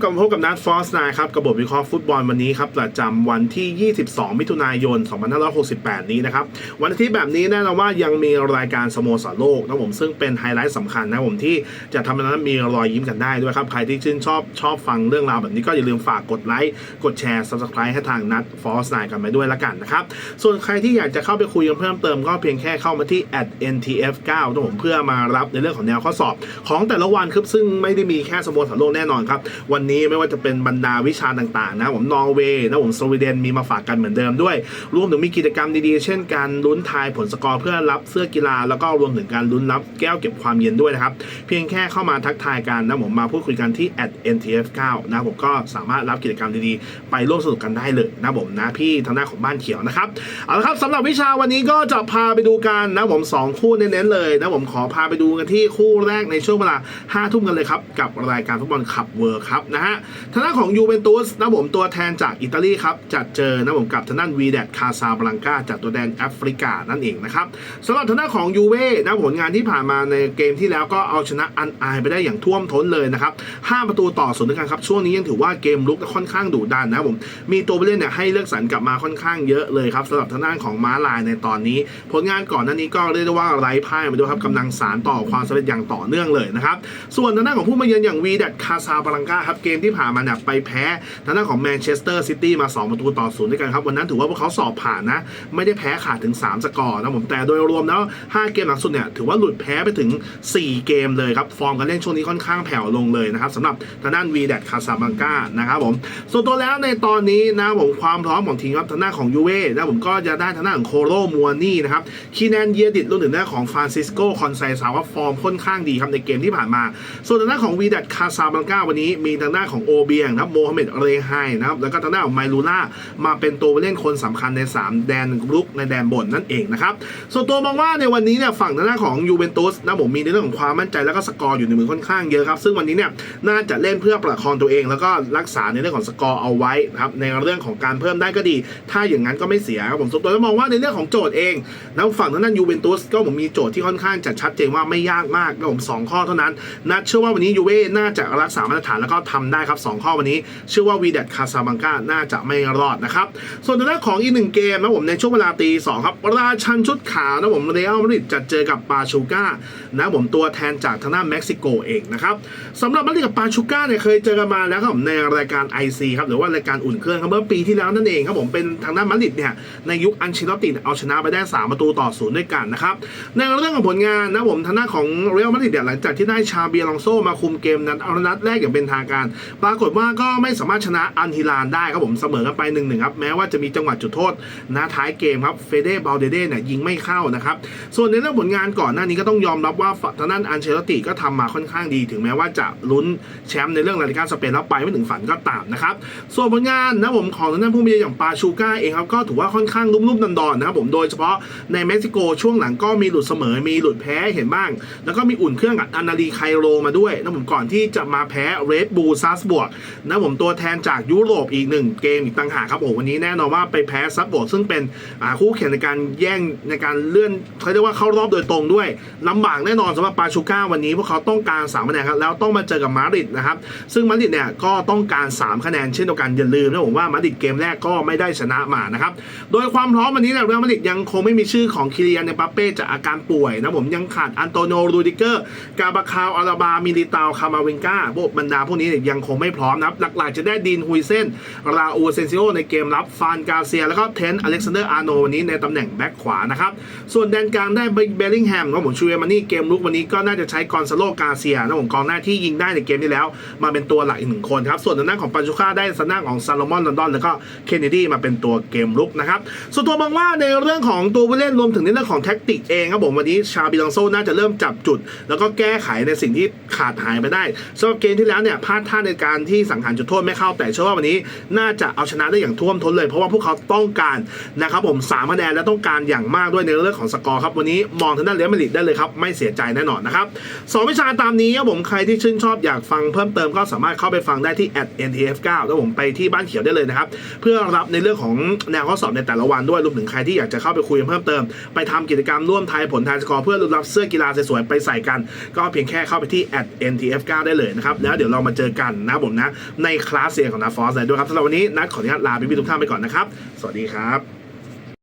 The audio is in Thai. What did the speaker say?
กลับมาพบกับนัดฟอสไนครับกับบวิเคราะห์ฟุตบอลวันนี้ครับประจำวันที่ 22 มิถุนายน 2568 นี้นะครับ วันอาทิตย์แบบนี้แน่นอนว่ายังมีรายการสโมสรโลกนะผมซึ่งเป็นไฮไลท์สำคัญนะผมที่จะทำให้นั้นมีรอยยิ้มกันได้ด้วยครับ ใครที่ชื่นชอบชอบฟังเรื่องราวแบบนี้ก็อย่าลืมฝากกดไลค์ กดแชร์ subscribe ให้ทางนัดฟอสไนกันไปด้วยละกันนะครับส่วนใครที่อยากจะเข้าไปคุยกันเพิ่มเติมก็เพียงแค่เข้ามาที่ @ntf9 นะผมเพื่อมารับในเรื่องของแนวข้อสอบ ของแต่ละวันครับซึ่งไม่ได้มีแค่สโมสรโลกแน่นอนครับวันนี้ไม่ว่าจะเป็นบรรดาวิชาต่างๆ นะผมนอร์เวย์นะผมสวีเดนมีมาฝากกันเหมือนเดิมด้วย รวมถึงมีกิจกรรมดีๆ เช่นการลุ้นทายผลสกอร์เพื่อรับเสื้อกีฬา แล้วก็รวมถึงการลุ้นรับแก้วเก็บความเย็นด้วยนะครับ เพียงแค่เข้ามาทักทายกันนะผมมาพูดคุยกันที่ @ntf9 นะผมก็สามารถรับกิจกรรมดีๆ ไปร่วมสนุกกันได้เลยนะผมนะพี่ทางด้านของบ้านเขียวนะครับเอาละครับสำหรับวิชาวันนี้ก็จะพาไปดูกันนะผมสองคู่เน้นๆเลยนะผมขอพาไปดูกันที่คู่แรกในช่วงเวลา5ทุ่มกันเลยครับกับรายการฟุตบอลคัพเวิร์ครับนะฮะทางด้านของยูเวนตุสนะผมตัวแทนจากอิตาลีครับจะเจอนะผมกับทางด้านวีแดดคาซาบลังกาจากตัวแดนแอฟริกานั่นเองนะครับสำหรับทางด้านของยูเว่นะผลงานที่ผ่านมาในเกมที่แล้วก็เอาชนะอันอายไปได้อย่างท่วมท้นเลยนะครับห้าประตูต่อศูนย์ด้วยกันครับช่วงนี้ยังถือว่าเกมลุกค่อนข้างดุดันนะผมมีตัวผู้เล่นเนี่ยให้เลือกสรรกลับมาค่อนข้างเยอะเลยครับสำหรับทางด้านของม้าลายในตอนนี้ ผลงานก่อนหน้านี้ก็เรียกได้ว่าไร้พ่ายมาด้วยครับกำลังสารต่อความสำเร็จอย่างต่อเนื่องเลยนะครับส่วนทางด้านของผู้มาเยือนอย่างวีแดดคาซาบลังกาครับเกมที่ผ่านมาเนี่ยไปแพ้ทางด้านของแมนเชสเตอร์ซิตี้มา 2 ประตูต่อศูนย์ด้วยกันครับ วันนั้นถือว่าพวกเขาสอบผ่านนะ ไม่ได้แพ้ขาดถึง 3 สกอร์นะผมแต่โดยรวมแล้ว 5 เกมหลังสุดเนี่ยถือว่าหลุดแพ้ไปถึง 4 เกมเลยครับ ฟอร์มการเล่นช่วงนี้ค่อนข้างแผ่วลงเลยนะครับสำหรับทางด้านวีแดดคาซาบังกานะครับผมส่วนตัวแล้วในตอนนี้นะผมความพร้อมของทีมครับทางด้านของยูเว่นะผมก็จะได้ทางด้านของโคโรมัวนี่นะครับคีแนนเยดิตรวมถึงหน้านของฟรานซิสโกคอนไซซาว่าฟอร์มค่อนข้างดีครับในเกมที่ผ่านมา ส่วนทางด้านของวีดัตคาซาบังกาวันนี้มีทางด้านของโอเบียงนะครับโมฮัมเหม็ดเรไฮนะครับแล้วก็ทางด้านของไมลูล่ามาเป็นตัวเล่นคนสำคัญใน 3 แดนรุกในแดนบนนั่นเองนะครับส่วนตัวมองว่าในวันนี้เนี่ยฝั่งทางด้านของยูเวนตุสนะผมมีในเรื่องของความมั่นใจแล้วก็สกอร์อยู่ในมือค่อนข้างเยอะครับซึ่งวันนี้เนี่ยน่าจะเล่นเพื่อประคองตัวเอง แล้วก็รักษาในเรื่องของสกอร์เอาไว้นะครับในเรื่องของการเพิ่มได้ก็ดี ถ้าอย่างนั้นก็ไม่เสียครับผมส่วนตัวแล้วมองว่าในเรื่องของโจทย์เองนะฝั่งทางด้านยูเวนตุสก็ผมมีโจทย์ที่ค่อนข้างจะชัดเจนว่าไม่ยากมากนะผมสองข้อเท่านั้นนัดเชื่อว่าวันนี้ยูเว่น่าจะรักษามาตรฐานแล้วก็ททำได้ครับสองข้อวันนี้ เชื่อว่าวีเดดคาซาบังกาน่าจะไม่รอดนะครับ ส่วนทางด้านของอีกหนึ่งเกมนะผมในช่วงเวลาตีสองครับ ราชันชุดขาวนะผมเรอัลมาดริดจะเจอกับปาชูก้านะผมตัวแทนจากทางด้านเม็กซิโกเองนะครับสำหรับมาดริดกับปาชูก้าเนี่ยเคยเจอกันมาแล้วครับผมในรายการ IC ครับหรือว่ารายการอุ่นเครื่องครับเมื่อปีที่แล้วนั่นเองครับผมเป็นทางด้านมาดริดเนี่ยในยุคอันเชลตติเนี่ยเอาชนะไปได้สามประตูต่อศูนย์ด้วยกันนะครับในเรื่องของผลงานนะผมทางด้านของเรอัลมาดริดเนี่ยหลังจากที่ได้ชาเบียลองโซมาคุมเกมนั้นเอานัดแรกอย่างเป็นทางการปรากฏว่าก็ไม่สามารถชนะอันฮิลานได้ครับผมเสมอกันไปหนึ่งหนึ่งครับแม้ว่าจะมีจังหวะจุดโทษนะท้ายเกมครับเฟเดบาลเดเดเนี่ยยิงไม่เข้านะครับส่วนในเรื่องผลงานก่อนหน้านี้ก็ต้องยอมรับว่าทางด้านอันเชลติก็ทำมาค่อนข้างดี ถึงแม้ว่าจะลุ้นแชมป์ในเรื่องรายกาสเปนแล้วไปไม่ถึงฝันก็ตามนะครับส่วนผลงานนะผมของทางด้านผู้มีอย่างปาชูก้าเองครับก็ถือว่าค่อนข้างลุ่มๆดอนๆนะครับผมโดยเฉพาะในเม็กซิโกช่วงหลังก็มีหลุดเสมอมีหลุดแพ้เห็นบ้าง แล้วก็มีอุ่นเครื่องกับอานาลีไคโรมาด้วยนะผมก่อนที่จะมาแพ้เรดบูซัสบวกนะผมตัวแทนจากยุโรปอีกหนึ่งเกมอีกต่างหากครับโอ้วันนี้แน่นอนว่าไปแพ้ซัสบวกซึ่งเป็นคู่แข่งในการแย่งในการเลื่อนเขาเรียกว่าเข้ารอบโดยตรงด้วยลำบากแน่นอนสำหรับปาชูก้าวันนี้พวกเขาต้องการ3คะแนนครับแล้วต้องมาเจอกับมาดริดนะครับซึ่งมาดริดเนี่ยก็ต้องการ 3 คะแนนเช่นเดียวกันอย่าลืมนะผมว่ามาดริดเกมแรกก็ไม่ได้ชนะมานะครับโดยความพร้อมวันนี้เนี่ยเรอัลมาดริดยังคงไม่มีชื่อของคิริยันเนปาเป้จากอาการป่วยนะผมยังขาดอันโตโนรูดิเกอร์กาบาคาวอาราบามิลิตาวคามาเวนกาพวกบรรดาพวกนี้เนี่ยยังคงไม่พร้อมนะครับหลักๆจะได้ดีนฮุยเซนราอูเซนซิโอในเกมรับฟานกาเซีย แล้วก็เทนอเล็กซานเดอร์อาร์โนวันนี้ในตำแหน่งแบ็คขวานะครับส่วนแดนกลางได้เบลลิงแฮมครับผมชูเอมานี่เกมลุกวันนี้ก็น่าจะใช้กอนซาโลกาเซียนะผมกองหน้าที่ยิงได้ในเกมนี้แล้ว มาเป็นตัวหลักอีกหนึ่งคนครับส่วนทางด้านของปันจุค่าได้สนางของซาโลมอนลอนดอนแล้วก็เคนเนดีมาเป็นตัวเกมลุกนะครับส่วนตัวมองว่าในเรื่องของตัวผู้เล่นรวมถึงในเรื่องของแท็กติกเองครับผมวันนี้ชาบิลองโซน่าจะเริ่มจับจุด แล้วก็แก้ไขในสิ่งที่ขาดหายไปได้สำหรับเกมที่แล้วเนี่ยพลาดท่าในการที่สังหารจุดโทษไม่เข้า แต่เชื่อว่าวันนี้น่าจะเอาชนะได้อย่างท่วมท้นเลย เพราะว่าพวกเขาต้องการนะครับผมสามคะแนนและต้องการอย่างมากด้วยในเรื่องของสกอร์ครับวันนี้มองทางด้านเลมาดริดได้เลยครับไม่เสียใจแน่นอนนะครับสองวิชาตามนี้ครับผมใครที่ชื่นชอบอยากฟังเพิ่มเติมก็สามารถเข้าไปฟังได้ที่ @ntf9 แล้วผมไปที่บ้านเขียวได้เลยนะครับเพื่อรับในเรื่องของแนวข้อสอบในแต่ละวันด้วยรวมถึงใครที่อยากจะเข้าไปคุยเพิ่มเติม ไปทำกิจกรรมร่วมทายผลทายสกอร์เพื่อรับเสื้อกีฬาสวยๆไปใส่กัน ก็เพียงแค่เข้าไปที่ @ntf9 ได้เลยนะครับแล้วเดี๋ยวเรามาเจอกันกันนะผมนะ ในคลาสเรียนของนาฟอสเลยด้วยครับสำหรับวันนี้นัดขออนุญาตลาพี่ๆทุกท่านไปก่อนนะครับ สวัสดีครับ